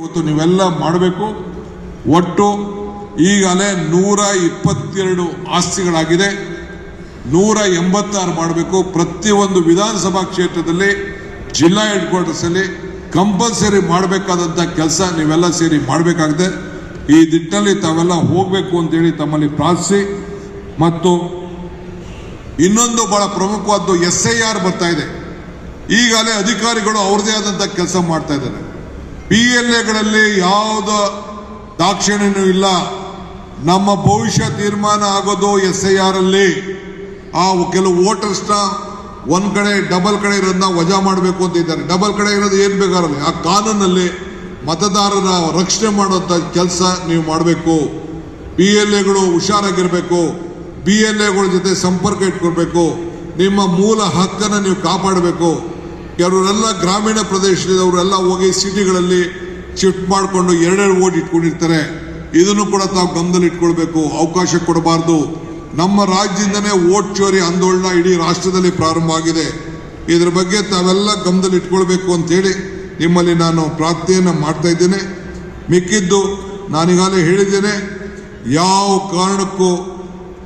ಇವತ್ತು ನೀವೆಲ್ಲ ಮಾಡಬೇಕು. ಒಟ್ಟು ಈಗಲೇ ನೂರ ಇಪ್ಪತ್ತೆರಡು ಆಸ್ತಿಗಳಾಗಿದೆ. ನೂರ ಎಂಬತ್ತಾರು ಮಾಡಬೇಕು. ಪ್ರತಿಯೊಂದು ವಿಧಾನಸಭಾ ಕ್ಷೇತ್ರದಲ್ಲಿ, ಜಿಲ್ಲಾ ಹೆಡ್ ಕ್ವಾರ್ಟರ್ಸಲ್ಲಿ ಕಂಪಲ್ಸರಿ ಮಾಡಬೇಕಾದಂತ ಕೆಲಸ ನೀವೆಲ್ಲ ಸೇರಿ ಮಾಡಬೇಕಾಗಿದೆ. ಈ ದಿಟ್ಟಲ್ಲಿ ತಾವೆಲ್ಲ ಹೋಗಬೇಕು ಅಂತೇಳಿ ತಮ್ಮಲ್ಲಿ ಪ್ರಾರ್ಥಿಸಿ. ಮತ್ತು ಇನ್ನೊಂದು ಬಹಳ ಪ್ರಮುಖವಾದ್ದು ಎಸ್ ಐ ಆರ್ ಬರ್ತಾ ಇದೆ. ಈಗಲೇ ಅಧಿಕಾರಿಗಳು ಅವ್ರದೇ ಆದಂಥ ಕೆಲಸ ಮಾಡ್ತಾ ಇದ್ದಾರೆ. ಪಿ ಎಲ್ ಎಗಳಲ್ಲಿ ಯಾವುದ ದಾಕ್ಷಿಣ್ಯನೂ ಇಲ್ಲ. ನಮ್ಮ ಭವಿಷ್ಯ ತೀರ್ಮಾನ ಆಗೋದು ಎಸ್ ಐ ಆರ್ ಅಲ್ಲಿ. ಆ ಕೆಲವು ವೋಟರ್ಸ್ನ ಒಂದ್ ಕಡೆ, ಡಬಲ್ ಕಡೆ ಇರೋದನ್ನ ವಜಾ ಮಾಡಬೇಕು ಅಂತ ಇದ್ದಾರೆ. ಡಬಲ್ ಕಡೆ ಇರೋದು ಏನ್ ಬೇಕಾಗಲ್ಲ ಆ ಕಾನೂನಲ್ಲಿ ಮತದಾರರ ರಕ್ಷಣೆ ಮಾಡುವಂತ ಕೆಲಸ ನೀವು ಮಾಡಬೇಕು. ಪಿ ಎಲ್ ಎಗಳು ಹುಷಾರಾಗಿರ್ಬೇಕು. ಬಿ ಎಲ್ ಎಗಳ ಜೊತೆ ಸಂಪರ್ಕ ಇಟ್ಕೊಳ್ಬೇಕು. ನಿಮ್ಮ ಮೂಲ ಹಕ್ಕನ್ನು ನೀವು ಕಾಪಾಡಬೇಕು. ಕೆಲವರೆಲ್ಲ ಗ್ರಾಮೀಣ ಪ್ರದೇಶದವರೆಲ್ಲ ಹೋಗಿ ಸಿಟಿಗಳಲ್ಲಿ ಶಿಫ್ಟ್ ಮಾಡಿಕೊಂಡು ಎರಡೆರಡು ಓಟ್ ಇಟ್ಕೊಂಡಿರ್ತಾರೆ. ಇದನ್ನು ಕೂಡ ತಾವು ಗಮನದಲ್ಲಿ ಇಟ್ಕೊಳ್ಬೇಕು ಅವಕಾಶ ಕೊಡಬಾರ್ದು. ನಮ್ಮ ರಾಜ್ಯದಿಂದನೇ ಓಟ್ ಚೋರಿ ಆಂದೋಲನ ಇಡೀ ರಾಷ್ಟ್ರದಲ್ಲಿ ಪ್ರಾರಂಭ ಆಗಿದೆ. ಇದರ ಬಗ್ಗೆ ತಾವೆಲ್ಲ ಗಮನದಲ್ಲಿ ಇಟ್ಕೊಳ್ಬೇಕು ಅಂತೇಳಿ ನಿಮ್ಮಲ್ಲಿ ನಾನು ಪ್ರಾರ್ಥನೆಯನ್ನು ಮಾಡ್ತಾ ಇದ್ದೇನೆ. ಮಿಕ್ಕಿದ್ದು ನಾನೀಗಾಗಲೇ ಹೇಳಿದ್ದೇನೆ. ಯಾವ ಕಾರಣಕ್ಕೂ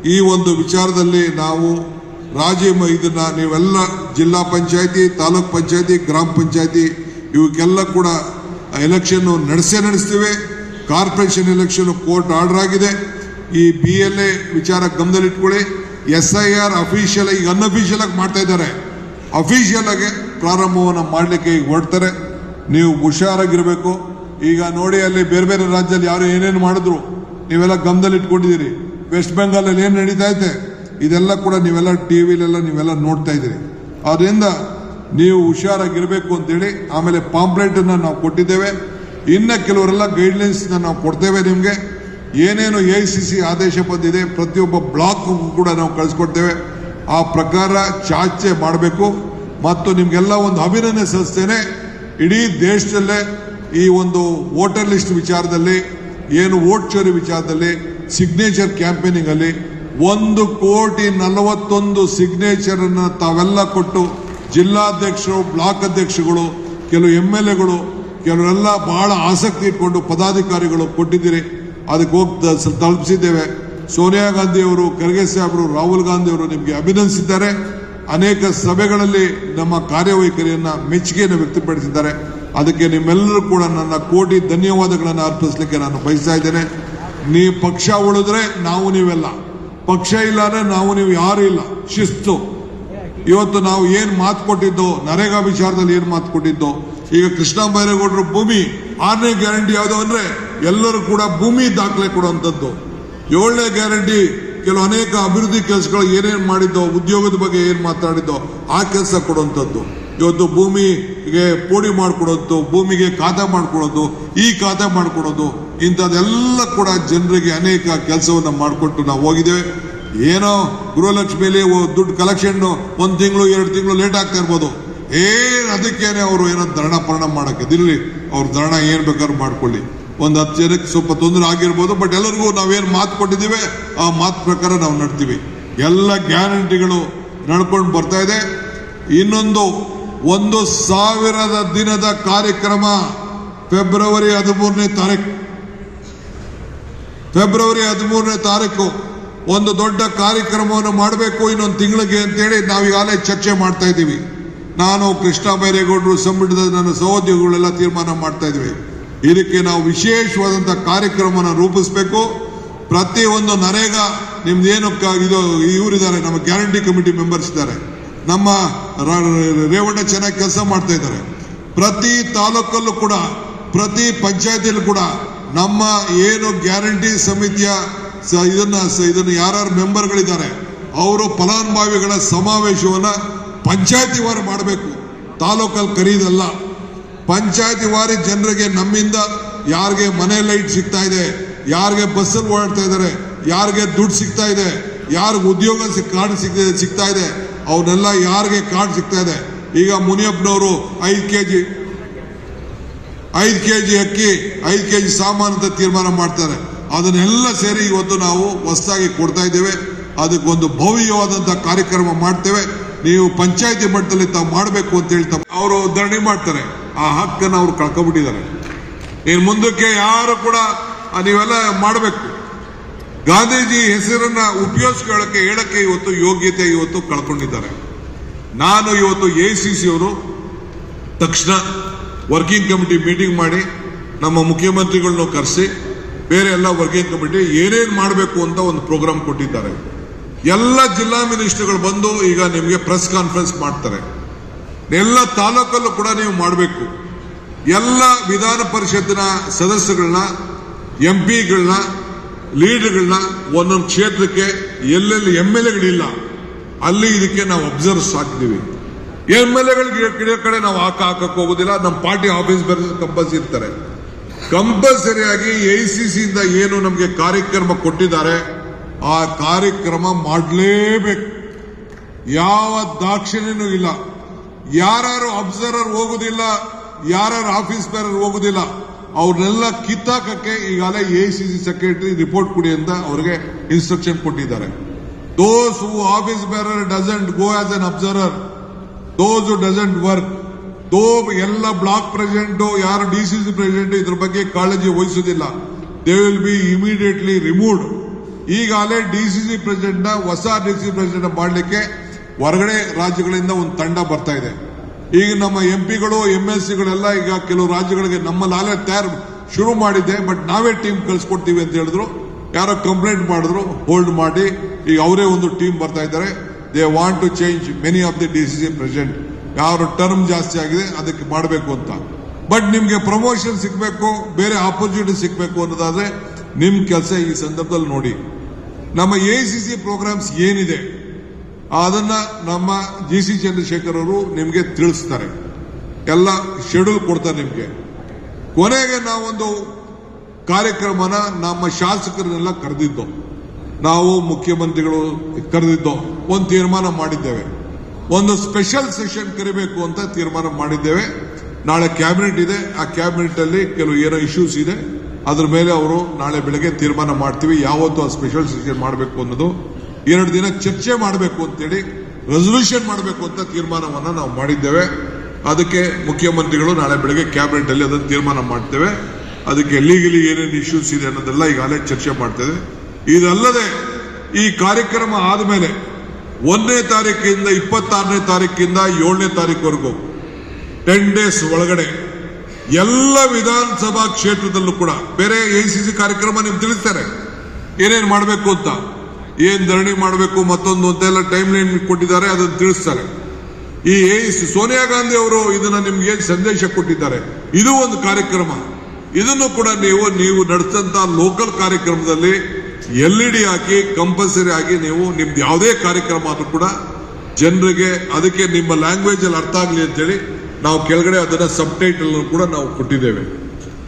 ಈ ಒಂದು ವಿಚಾರದಲ್ಲಿ ನಾವು ರಾಜಿ ಇದನ್ನ ನೀವೆಲ್ಲ ಜಿಲ್ಲಾ ಪಂಚಾಯತಿ, ತಾಲೂಕ್ ಪಂಚಾಯತಿ, ಗ್ರಾಮ ಪಂಚಾಯತಿ, ಇವಕ್ಕೆಲ್ಲ ಕೂಡ ಎಲೆಕ್ಷನ್ ನಡೆಸೇ ನಡೆಸ್ತೀವಿ. ಕಾರ್ಪೊರೇಷನ್ ಎಲೆಕ್ಷನ್ ಕೋರ್ಟ್ ಆರ್ಡರ್ ಆಗಿದೆ. ಈ ಬಿ ಎಲ್ ಎ ವಿಚಾರ ಗಮನದಲ್ಲಿಟ್ಕೊಳ್ಳಿ. ಎಸ್ ಐ ಆರ್ ಅಫಿಷಿಯಲ್ ಈಗ ಅನ್ಅಫಿಷಿಯಲ್ ಆಗಿ ಮಾಡ್ತಾ ಇದ್ದಾರೆ. ಅಫಿಷಿಯಲ್ ಆಗಿ ಪ್ರಾರಂಭವನ್ನು ಮಾಡಲಿಕ್ಕೆ ಈಗ ಹೊರಡ್ತಾರೆ. ನೀವು ಹುಷಾರಾಗಿರಬೇಕು. ಈಗ ನೋಡಿ ಅಲ್ಲಿ ಬೇರೆ ಬೇರೆ ರಾಜ್ಯದಲ್ಲಿ ಯಾರು ಏನೇನು ಮಾಡಿದ್ರು, ನೀವೆಲ್ಲ ಗಮನದಲ್ಲಿ ಇಟ್ಕೊಂಡಿದ್ದೀರಿ ವೆಸ್ಟ್ ಬೆಂಗಾಲಲ್ಲಿ ಏನು ನಡೀತಾ ಐತೆ? ಇದೆಲ್ಲ ಕೂಡ ನೀವೆಲ್ಲ ಟಿ ವಿಲೆಲ್ಲ ನೀವೆಲ್ಲ ನೋಡ್ತಾ ಇದ್ದೀರಿ. ಅದರಿಂದ ನೀವು ಹುಷಾರಾಗಿರಬೇಕು ಅಂತೇಳಿ ಆಮೇಲೆ ಪಾಂಪ್ಲೆಟ್ ಅನ್ನ ನಾವು ಕೊಟ್ಟಿದ್ದೇವೆ. ಇನ್ನ ಕೆಲವರೆಲ್ಲ ಗೈಡ್ಲೈನ್ಸ್ ನಾವು ಕೊಡ್ತೇವೆ ನಿಮಗೆ. ಏನೇನು ಎ ಸಿ ಸಿ ಆದೇಶ ಬಂದಿದೆ, ಪ್ರತಿಯೊಬ್ಬ ಬ್ಲಾಕ್ ಕೂಡ ನಾವು ಕಳಿಸ್ಕೊಡ್ತೇವೆ. ಆ ಪ್ರಕಾರ ಚಾಚೆ ಮಾಡಬೇಕು. ಮತ್ತು ನಿಮ್ಗೆಲ್ಲ ಒಂದು ಅಭಿನಂದನೆ ಸಲ್ಲಿಸ್ತೇನೆ. ಇಡೀ ದೇಶದಲ್ಲೇ ಈ ಒಂದು ವೋಟರ್ ಲಿಸ್ಟ್ ವಿಚಾರದಲ್ಲಿ, ಏನು ವೋಟ್ ಚೋರಿ ವಿಚಾರದಲ್ಲಿ ಸಿಗ್ನೇಚರ್ ಕ್ಯಾಂಪೇನಿಂಗ್ ಅಲ್ಲಿ ಒಂದು ಕೋಟಿ ನಲವತ್ತೊಂದು ಸಿಗ್ನೇಚರ್ ಅನ್ನು ತಾವೆಲ್ಲ ಕೊಟ್ಟು ಜಿಲ್ಲಾಧ್ಯಕ್ಷರು, ಬ್ಲಾಕ್ ಅಧ್ಯಕ್ಷಗಳು, ಕೆಲವು ಎಂ ಎಲ್ ಎಗಳು, ಕೆಲವರೆಲ್ಲ ಬಹಳ ಆಸಕ್ತಿ ಇಟ್ಕೊಂಡು ಪದಾಧಿಕಾರಿಗಳು ಕೊಟ್ಟಿದ್ದೀರಿ. ಅದಕ್ಕೆ ಹೋಗಿ ತಲುಪಿಸಿದ್ದೇವೆ. ಸೋನಿಯಾ ಗಾಂಧಿ ಅವರು ಖರ್ಗೆ ಸಾಹೇಬರು, ರಾಹುಲ್ ಗಾಂಧಿ ಅವರು ನಿಮಗೆ ಅಭಿನಂದಿಸಿದ್ದಾರೆ. ಅನೇಕ ಸಭೆಗಳಲ್ಲಿ ನಮ್ಮ ಕಾರ್ಯವೈಖರಿಯನ್ನ ಮೆಚ್ಚುಗೆಯನ್ನು ವ್ಯಕ್ತಪಡಿಸಿದ್ದಾರೆ. ಅದಕ್ಕೆ ನಿಮ್ಮೆಲ್ಲರೂ ಕೂಡ ನನ್ನ ಕೋಟಿ ಧನ್ಯವಾದಗಳನ್ನು ಅರ್ಪಿಸಲಿಕ್ಕೆ ನಾನು ಬಯಸ್ತಾ ಇದ್ದೇನೆ. ನೀವು ಪಕ್ಷ ಉಳಿದ್ರೆ ನಾವು ನೀವೆಲ್ಲ. ಪಕ್ಷ ಇಲ್ಲ ಅಂದ್ರೆ ನಾವು ನೀವು ಯಾರು ಇಲ್ಲ. ಶಿಸ್ತು. ಇವತ್ತು ನಾವು ಏನ್ ಮಾತು ಕೊಟ್ಟಿದ್ದೋ, ನರೇಗಾ ವಿಚಾರದಲ್ಲಿ ಏನ್ ಮಾತು ಕೊಟ್ಟಿದ್ದೋ, ಈಗ ಕೃಷ್ಣ ಬೈರೇಗೌಡರು ಭೂಮಿ, ಆರನೇ ಗ್ಯಾರಂಟಿ ಯಾವುದು ಅಂದ್ರೆ ಎಲ್ಲರೂ ಕೂಡ ಭೂಮಿ ದಾಖಲೆ ಕೊಡುವಂಥದ್ದು. ಏಳನೇ ಗ್ಯಾರಂಟಿ ಕೆಲವು ಅನೇಕ ಅಭಿವೃದ್ಧಿ ಕೆಲಸಗಳು ಏನೇನು ಮಾಡಿದ್ದೋ, ಉದ್ಯೋಗದ ಬಗ್ಗೆ ಏನು ಮಾತಾಡಿದ್ದೋ, ಆ ಕೆಲಸ ಕೊಡುವಂಥದ್ದು. ಇವತ್ತು ಭೂಮಿಗೆ ಪೋಡಿ ಮಾಡಿಕೊಡೋದು, ಭೂಮಿಗೆ ಖಾತೆ ಮಾಡಿಕೊಡೋದು, ಈ ಖಾತೆ ಮಾಡಿಕೊಡೋದು ಇಂಥದ್ದೆಲ್ಲ ಕೂಡ ಜನರಿಗೆ ಅನೇಕ ಕೆಲಸವನ್ನು ಮಾಡಿಕೊಟ್ಟು ನಾವು ಹೋಗಿದ್ದೇವೆ. ಏನೋ ಗೃಹಲಕ್ಷ್ಮಿಲಿ ಒ- ದುಡ್ಡು ಕಲೆಕ್ಷನ್ ಒಂದು ತಿಂಗಳು, ಎರಡು ತಿಂಗಳು ಲೇಟ್ ಆಗ್ತಾ ಇರ್ಬೋದು. ಏನು ಅದಕ್ಕೇನೆ ಅವರು ಏನೋ ಧರಣ ಪರಣ ಮಾಡೋಕ್ಕೆ ಅವ್ರ ಧರಣ ಏನು ಬೇಕಾದ್ರೂ ಮಾಡ್ಕೊಳ್ಳಿ. ಒಂದು ಹತ್ತು ಜನಕ್ಕೆ ಸ್ವಲ್ಪ ತೊಂದರೆ ಆಗಿರ್ಬೋದು ಬಟ್ ಎಲ್ಲರಿಗೂ ನಾವೇನು ಮಾತು ಕೊಟ್ಟಿದ್ದೀವಿ, ಆ ಮಾತು ಪ್ರಕಾರ ನಾವು ನಡ್ತೀವಿ. ಎಲ್ಲ ಗ್ಯಾರಂಟಿಗಳು ನಡ್ಕೊಂಡು ಬರ್ತಾ ಇದೆ. ಇನ್ನೊಂದು, ಒಂದು ಸಾವಿರದ ದಿನದ ಕಾರ್ಯಕ್ರಮ, ಫೆಬ್ರವರಿ ಹದಿಮೂರನೇ ತಾರೀಕು ಫೆಬ್ರವರಿ ಹದಿಮೂರನೇ ತಾರೀಕು ಒಂದು ದೊಡ್ಡ ಕಾರ್ಯಕ್ರಮವನ್ನು ಮಾಡಬೇಕು ಇನ್ನೊಂದು ತಿಂಗಳಿಗೆ ಅಂತೇಳಿ ನಾವೀಗಾಗಲೇ ಚರ್ಚೆ ಮಾಡ್ತಾ ಇದ್ದೀವಿ. ನಾನು ಕೃಷ್ಣ ಬೈರೇಗೌಡರು ಸಂಬಂಧದ ನನ್ನ ಸಹೋದ್ಯೋಗಿಗಳೆಲ್ಲ ತೀರ್ಮಾನ ಮಾಡ್ತಾ ಇದ್ವಿ. ಇದಕ್ಕೆ ನಾವು ವಿಶೇಷವಾದಂಥ ಕಾರ್ಯಕ್ರಮವನ್ನು ರೂಪಿಸಬೇಕು. ಪ್ರತಿ ಒಂದು ನರೇಗಾ ನಿಮ್ದು ಏನು ಕ- ಇದು ಇವರಿದ್ದಾರೆ ನಮ್ಮ ಗ್ಯಾರಂಟಿ ಕಮಿಟಿ ಮೆಂಬರ್ಸ್ ಇದ್ದಾರೆ. ನಮ್ಮ ರೇವಣ್ಣ ಚೆನ್ನಾಗಿ ಕೆಲಸ ಮಾಡ್ತಾ ಇದ್ದಾರೆ. ಪ್ರತಿ ತಾಲೂಕಲ್ಲೂ ಕೂಡ, ಪ್ರತಿ ಪಂಚಾಯತಿಯಲ್ಲೂ ಕೂಡ ನಮ್ಮ ಏನು ಗ್ಯಾರಂಟಿ ಸಮಿತಿಯ ಇದನ್ನ ಇದನ್ನು ಯಾರು ಯಾರ್ಯಾರು ಮೆಂಬರ್ಗಳಿದ್ದಾರೆ, ಅವರು ಫಲಾನುಭವಿಗಳ ಸಮಾವೇಶವನ್ನ ಪಂಚಾಯತಿ ವಾರ ಮಾಡಬೇಕು. ತಾಲೂಕಲ್ಲಿ ಕರೀದಲ್ಲ. ಪಂಚಾಯತಿ ವಾರಿ ಜನರಿಗೆ ನಮ್ಮಿಂದ ಯಾರಿಗೆ ಮನೆ ಲೈಟ್ ಸಿಗ್ತಾ ಇದೆ, ಯಾರಿಗೆ ಬಸ್ಸಲ್ಲಿ ಓಡಾಡ್ತಾ ಇದ್ದಾರೆ, ಯಾರಿಗೆ ದುಡ್ಡು ಸಿಗ್ತಾ ಇದೆ, ಯಾರಿಗೆ ಉದ್ಯೋಗ ಕಾರ್ಡ್ ಸಿಗ್ತಾ ಸಿಗ್ತಾ ಇದೆ ಅವನ್ನೆಲ್ಲ ಯಾರಿಗೆ ಕಾರ್ಡ್ ಸಿಗ್ತಾ ಇದೆ. ಈಗ ಮುನಿಯಪ್ಪನವರು ಐದು ಕೆ ಜಿ ಐದು ಕೆ ಜಿ ಅಕ್ಕಿ, ಐದು ಕೆ ಜಿ ಸಾಮಾನು ತೀರ್ಮಾನ ಮಾಡ್ತಾರೆ. ಅದನ್ನೆಲ್ಲ ಸೇರಿ ಇವತ್ತು ನಾವು ಹೊಸದಾಗಿ ಕೊಡ್ತಾ ಇದ್ದೇವೆ. ಅದಕ್ಕೊಂದು ಭವ್ಯವಾದಂಥ ಕಾರ್ಯಕ್ರಮ ಮಾಡ್ತೇವೆ. ನೀವು ಪಂಚಾಯತಿ ಮಟ್ಟದಲ್ಲಿ ತಾವು ಮಾಡಬೇಕು ಅಂತ ಹೇಳ್ತಾ ಅವರು ಧರಣಿ ಮಾಡ್ತಾರೆ. ಆ ಹಕ್ಕನ್ನು ಅವ್ರು ಕಳ್ಕೊಂಡ್ಬಿಟ್ಟಿದ್ದಾರೆ. ಇನ್ನು ಮುಂದಕ್ಕೆ ಯಾರು ಕೂಡ ನೀವೆಲ್ಲ ಮಾಡಬೇಕು. ಗಾಂಧೀಜಿ ಹೆಸರನ್ನ ಉಪಯೋಗಿಸ್ಕೊಳ್ಳಕ್ಕೆ ಹೇಳಕ್ಕೆ ಇವತ್ತು ಯೋಗ್ಯತೆ ಇವತ್ತು ಕಳ್ಕೊಂಡಿದ್ದಾರೆ. ನಾನು ಇವತ್ತು ಎ ಸಿ ಸಿ ಅವರು ತಕ್ಷಣ ವರ್ಕಿಂಗ್ ಕಮಿಟಿ ಮೀಟಿಂಗ್ ಮಾಡಿ ನಮ್ಮ ಮುಖ್ಯಮಂತ್ರಿಗಳನ್ನ ಕರೆಸಿ ಬೇರೆ ಎಲ್ಲ ವರ್ಕಿಂಗ್ ಕಮಿಟಿ ಏನೇನು ಮಾಡಬೇಕು ಅಂತ ಒಂದು ಪ್ರೋಗ್ರಾಮ್ ಕೊಟ್ಟಿದ್ದಾರೆ. ಎಲ್ಲ ಜಿಲ್ಲಾ ಮಿನಿಸ್ಟರ್ಗಳು ಬಂದು ಈಗ ನಿಮಗೆ ಪ್ರೆಸ್ ಕಾನ್ಫರೆನ್ಸ್ ಮಾಡ್ತಾರೆ. ಎಲ್ಲ ತಾಲೂಕಲ್ಲೂ ಕೂಡ ನೀವು ಮಾಡಬೇಕು. ಎಲ್ಲ ವಿಧಾನ ಪರಿಷತ್ತಿನ ಸದಸ್ಯಗಳನ್ನ ಎಂ ಪಿಗಳನ್ನ ಲೀಡರ್ಗಳನ್ನ ಒಂದೊಂದು ಕ್ಷೇತ್ರಕ್ಕೆ ಎಲ್ಲೆಲ್ಲಿ ಎಂ ಎಲ್ ಎಗಳಿಲ್ಲ, ಅಲ್ಲಿ ಇದಕ್ಕೆ ನಾವು ಅಬ್ಸರ್ವ್ಸ್ ಹಾಕ್ತೀವಿ ಎಂ ಎಲ್ ಎಗಳಿಗೆ ಕಡೆ ನಾವು ಹಾಕ ಹಾಕಕ್ ಹೋಗೋದಿಲ್ಲ ನಮ್ಮ ಪಾರ್ಟಿ ಆಫೀಸ್ ಬೇರೆ ಕಂಪಲ್ಸರಿ ಇರ್ತಾರೆ. ಕಂಪಲ್ಸರಿ ಆಗಿ ಎ ಸಿ ಇಂದ ಏನು ನಮಗೆ ಕಾರ್ಯಕ್ರಮ ಕೊಟ್ಟಿದ್ದಾರೆ, ಆ ಕಾರ್ಯಕ್ರಮ ಮಾಡಲೇಬೇಕು. ಯಾವ ದಾಕ್ಷಿಣ್ಯನೂ ಇಲ್ಲ. ಯಾರು ಅಬ್ಸರ್ವರ್ ಹೋಗುದಿಲ್ಲ ಯಾರು ಆಫೀಸ್ ಬೇರರ್ ಹೋಗುದಿಲ್ಲ, ಅವ್ರನ್ನೆಲ್ಲ ಕಿತ್ತಾಕಕ್ಕೆ ಈಗಾಗಲೇ A C C secretary report ಕೊಡಿ ಅಂತ ಅವ್ರಿಗೆ ಇನ್ಸ್ಟ್ರಕ್ಷನ್ ಕೊಟ್ಟಿದ್ದಾರೆ. Those who office bearer doesn't go as an observer those doesn't work though ಎಲ್ಲ ಬ್ಲಾಕ್ ಪ್ರೆಸಿಡೆಂಟ್ ಯಾರು ಡಿ ಸಿ ಸಿ ಪ್ರೆಸಿಡೆಂಟ್ ಇದ್ರ ಬಗ್ಗೆ ಕಾಳಜಿ ವಹಿಸೋದಿಲ್ಲ they will be immediately removed ಈಗಾಗಲೇ ಡಿ ಸಿ ಸಿ ಪ್ರೆಸಿಡೆಂಟ್ನ ಹೊಸ ಡಿ ಸಿ ಪ್ರೆಸಿಡೆಂಟ್ ಮಾಡಲಿಕ್ಕೆ ಹೊರಗಡೆ ರಾಜ್ಯಗಳಿಂದ ಒಂದು ತಂಡ ಬರ್ತಾ ಇದೆ. ಈಗ ನಮ್ಮ ಎಂ ಪಿಗಳು ಎಂ ಎಲ್ ಸಿಗಳೆಲ್ಲ ಈಗ ಕೆಲವು ರಾಜ್ಯಗಳಿಗೆ ನಮ್ಮಲ್ಲಿ ಆಲೇ ತಯಾರು ಶುರು ಮಾಡಿದ್ದೆ ಬಟ್ ನಾವೇ ಟೀಮ್ ಕಳಿಸ್ಕೊಡ್ತೀವಿ ಅಂತ ಹೇಳಿದ್ರು. ಯಾರೋ ಕಂಪ್ಲೇಂಟ್ ಮಾಡಿದ್ರು ಹೋಲ್ಡ್ ಮಾಡಿ. ಈಗ ಅವರೇ ಒಂದು ಟೀಮ್ ಬರ್ತಾ ಇದ್ದಾರೆ. They want to change many of the C president ಯಾರು ಟರ್ಮ್ ಜಾಸ್ತಿ ಆಗಿದೆ, ಅದಕ್ಕೆ ಮಾಡಬೇಕು ಅಂತ. ಬಟ್ ನಿಮ್ಗೆ ಪ್ರಮೋಷನ್ ಸಿಗಬೇಕು, ಬೇರೆ ಆಪರ್ಚುನಿಟಿ ಸಿಗಬೇಕು ಅನ್ನೋದಾದ್ರೆ, ನಿಮ್ ಕೆಲಸ ಈ ಸಂದರ್ಭದಲ್ಲಿ ನೋಡಿ. ನಮ್ಮ ಎ ಸಿ ಸಿ ಪ್ರೋಗ್ರಾಮ್ಸ್ ಏನಿದೆ, ಅದನ್ನ ನಮ್ಮ ಜಿ ಸಿ ಚಂದ್ರಶೇಖರ್ ಅವರು ನಿಮಗೆ ತಿಳಿಸ್ತಾರೆ. ಎಲ್ಲ ಶೆಡ್ಯೂಲ್ ಕೊಡ್ತಾರೆ ನಿಮಗೆ. ಕೊನೆಗೆ ನಾವೊಂದು ಕಾರ್ಯಕ್ರಮನ ನಮ್ಮ ಶಾಸಕರನ್ನೆಲ್ಲ ಕರೆದಿದ್ದು. ನಾವು ಮುಖ್ಯಮಂತ್ರಿಗಳು ಕರೆದಿದ್ದು ಒಂದು ತೀರ್ಮಾನ ಮಾಡಿದ್ದೇವೆ. ಒಂದು ಸ್ಪೆಷಲ್ ಸೆಷನ್ ಕರಿಬೇಕು ಅಂತ ತೀರ್ಮಾನ ಮಾಡಿದ್ದೇವೆ. ನಾಳೆ ಕ್ಯಾಬಿನೆಟ್ ಇದೆ. ಆ ಕ್ಯಾಬಿನೆಟ್ ಅಲ್ಲಿ ಕೆಲವು ಏನೋ ಇಶ್ಯೂಸ್ ಇದೆ. ಅದರ ಮೇಲೆ ಅವರು ನಾಳೆ ಬೆಳಗ್ಗೆ ತೀರ್ಮಾನ ಮಾಡ್ತೀವಿ. ಯಾವತ್ತು ಆ ಸ್ಪೆಷಲ್ ಸೆಷನ್ ಮಾಡಬೇಕು ಅನ್ನೋದು. ಎರಡು ದಿನ ಚರ್ಚೆ ಮಾಡಬೇಕು ಅಂತೇಳಿ ರೆಸೊಲ್ಯೂಷನ್ ಮಾಡಬೇಕು ಅಂತ ತೀರ್ಮಾನವನ್ನ ನಾವು ಮಾಡಿದ್ದೇವೆ. ಅದಕ್ಕೆ ಮುಖ್ಯಮಂತ್ರಿಗಳು ನಾಳೆ ಬೆಳಗ್ಗೆ ಕ್ಯಾಬಿನೆಟ್ ಅಲ್ಲಿ ಅದನ್ನು ತೀರ್ಮಾನ ಮಾಡ್ತೇವೆ. ಅದಕ್ಕೆ ಲೀಗಲಿ ಏನೇನು ಇಶ್ಯೂಸ್ ಇದೆ ಅನ್ನೋದೆಲ್ಲ ಈಗಾಗಲೇ ಚರ್ಚೆ ಮಾಡ್ತೇವೆ. ಇದಲ್ಲದೆ ಈ ಕಾರ್ಯಕ್ರಮ ಆದಮೇಲೆ ಒಂದನೇ ತಾರೀಕಿಂದ ಇಪ್ಪತ್ತಾರನೇ ತಾರೀಕಿಂದ ಏಳನೇ ತಾರೀಕುವರೆಗೂ ಟೆನ್ ಡೇಸ್ ಒಳಗಡೆ ಎಲ್ಲ ವಿಧಾನಸಭಾ ಕ್ಷೇತ್ರದಲ್ಲೂ ಕೂಡ ಬೇರೆ ಎ ಸಿ ಕಾರ್ಯಕ್ರಮ ನಿಮ್ಗೆ ತಿಳಿಸ್ತಾರೆ ಏನೇನು ಮಾಡಬೇಕು ಅಂತ, ಏನು ಧರಣಿ ಮಾಡಬೇಕು ಮತ್ತೊಂದು ಅಂತೆಲ್ಲ ಟೈಮ್ ಲೈನ್ ಕೊಟ್ಟಿದ್ದಾರೆ, ಅದನ್ನು ತಿಳಿಸ್ತಾರೆ ಈ ಎ ಸೋನಿಯಾ ಗಾಂಧಿ ಅವರು ಇದನ್ನ ನಿಮ್ಗೆ ಏನು ಸಂದೇಶ ಕೊಟ್ಟಿದ್ದಾರೆ? ಇದು ಒಂದು ಕಾರ್ಯಕ್ರಮ. ಇದನ್ನು ಕೂಡ ನೀವು ನೀವು ನಡೆಸಂತ ಲೋಕಲ್ ಕಾರ್ಯಕ್ರಮದಲ್ಲಿ ಎಲ್ ಇ ಡಿ ಹಾಕಿ ಕಂಪಲ್ಸರಿ ಆಗಿ ನೀವು ನಿಮ್ದು ಯಾವುದೇ ಕಾರ್ಯಕ್ರಮ ಆದರೂ ಕೂಡ ಜನರಿಗೆ ಅದಕ್ಕೆ ನಿಮ್ಮ ಲ್ಯಾಂಗ್ವೇಜ್ ಅಲ್ಲಿ ಅರ್ಥ ಆಗಲಿ ಅಂತೇಳಿ ನಾವು ಕೆಳಗಡೆ ಅದನ್ನ ಸಬ್ ಟೈಟಲ್ ಕೂಡ ನಾವು ಕೊಟ್ಟಿದ್ದೇವೆ.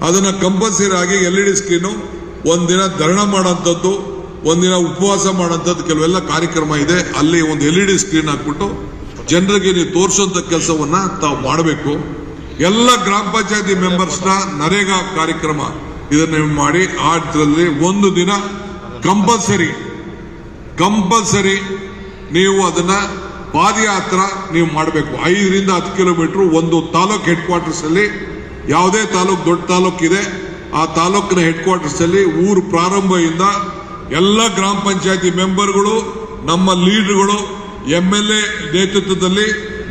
ಅದನ್ನ ಕಂಪಲ್ಸರಿ ಆಗಿ ಎಲ್ ಇ ಡಿ ಸ್ಕ್ರೀನು ಒಂದಿನ ಧರಣ ಮಾಡೋಂಥದ್ದು ಒಂದಿನ ಉಪವಾಸ ಮಾಡೋಂಥದ್ದು ಕೆಲವೆಲ್ಲ ಕಾರ್ಯಕ್ರಮ ಇದೆ. ಅಲ್ಲಿ ಒಂದು ಎಲ್ ಇ ಡಿ ಸ್ಕ್ರೀನ್ ಹಾಕ್ಬಿಟ್ಟು ಜನರಿಗೆ ನೀವು ತೋರಿಸುವಂತ ಕೆಲಸವನ್ನ ತಾವು ಮಾಡಬೇಕು. ಎಲ್ಲ ಗ್ರಾಮ ಪಂಚಾಯತಿ ಮೆಂಬರ್ಸ್ನ ನರೇಗಾ ಕಾರ್ಯಕ್ರಮ ಇದನ್ನ ಮಾಡಿ ಆ ಇದರಲ್ಲಿ ಒಂದು ದಿನ ಕಂಪಲ್ಸರಿ ಕಂಪಲ್ಸರಿ ನೀವು ಅದನ್ನ ಪಾದಯಾತ್ರ ನೀವು ಮಾಡಬೇಕು. ಐದರಿಂದ ಹತ್ತು ಕಿಲೋಮೀಟರ್ ಒಂದು ತಾಲೂಕ್ ಹೆಡ್ ಕ್ವಾರ್ಟರ್ಸ್ ಅಲ್ಲಿ, ಯಾವುದೇ ತಾಲೂಕ್, ದೊಡ್ಡ ತಾಲೂಕ್ ಇದೆ, ಆ ತಾಲೂಕಿನ ಹೆಡ್ ಕ್ವಾರ್ಟರ್ಸ್ ಅಲ್ಲಿ ಊರು ಪ್ರಾರಂಭದಿಂದ ಎಲ್ಲ ಗ್ರಾಮ ಪಂಚಾಯತಿ ಮೆಂಬರ್ಗಳು, ನಮ್ಮ ಲೀಡರ್ಗಳು ಎಂ ಎಲ್ ಎ ನೇತೃತ್ವದಲ್ಲಿ,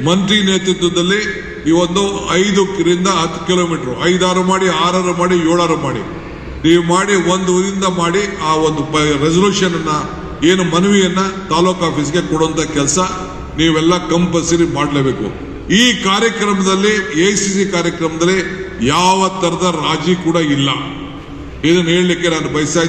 ಮಂತ್ರಿ ನೇತೃತ್ವದಲ್ಲಿ ಈ ಒಂದು ಐದರಿಂದ ಹತ್ತು ಕಿಲೋಮೀಟರ್, ಐದಾರು ಮಾಡಿ, ಆರಾರು ಮಾಡಿ, ಏಳಾರು ಮಾಡಿ. ನೀವು ಮಾಡಿ ಒಂದು ಊರಿಂದ ಮಾಡಿ ಆ ಒಂದು ರೆಸೊಲ್ಯೂಷನ್ ಅನ್ನ, ಏನು ಮನವಿಯನ್ನ ತಾಲೂಕು ಆಫೀಸ್ಗೆ ಕೊಡುವಂತ ಕೆಲಸ ನೀವೆಲ್ಲ ಕಂಪಲ್ಸರಿ ಮಾಡಲೇಬೇಕು. ಈ ಕಾರ್ಯಕ್ರಮದಲ್ಲಿ ಎ ಕಾರ್ಯಕ್ರಮದಲ್ಲಿ ಯಾವ ತರದ ರಾಜಿ ಕೂಡ ಇಲ್ಲ. ಇದನ್ನು ಹೇಳಲಿಕ್ಕೆ ನಾನು ಬಯಸ್ತಾ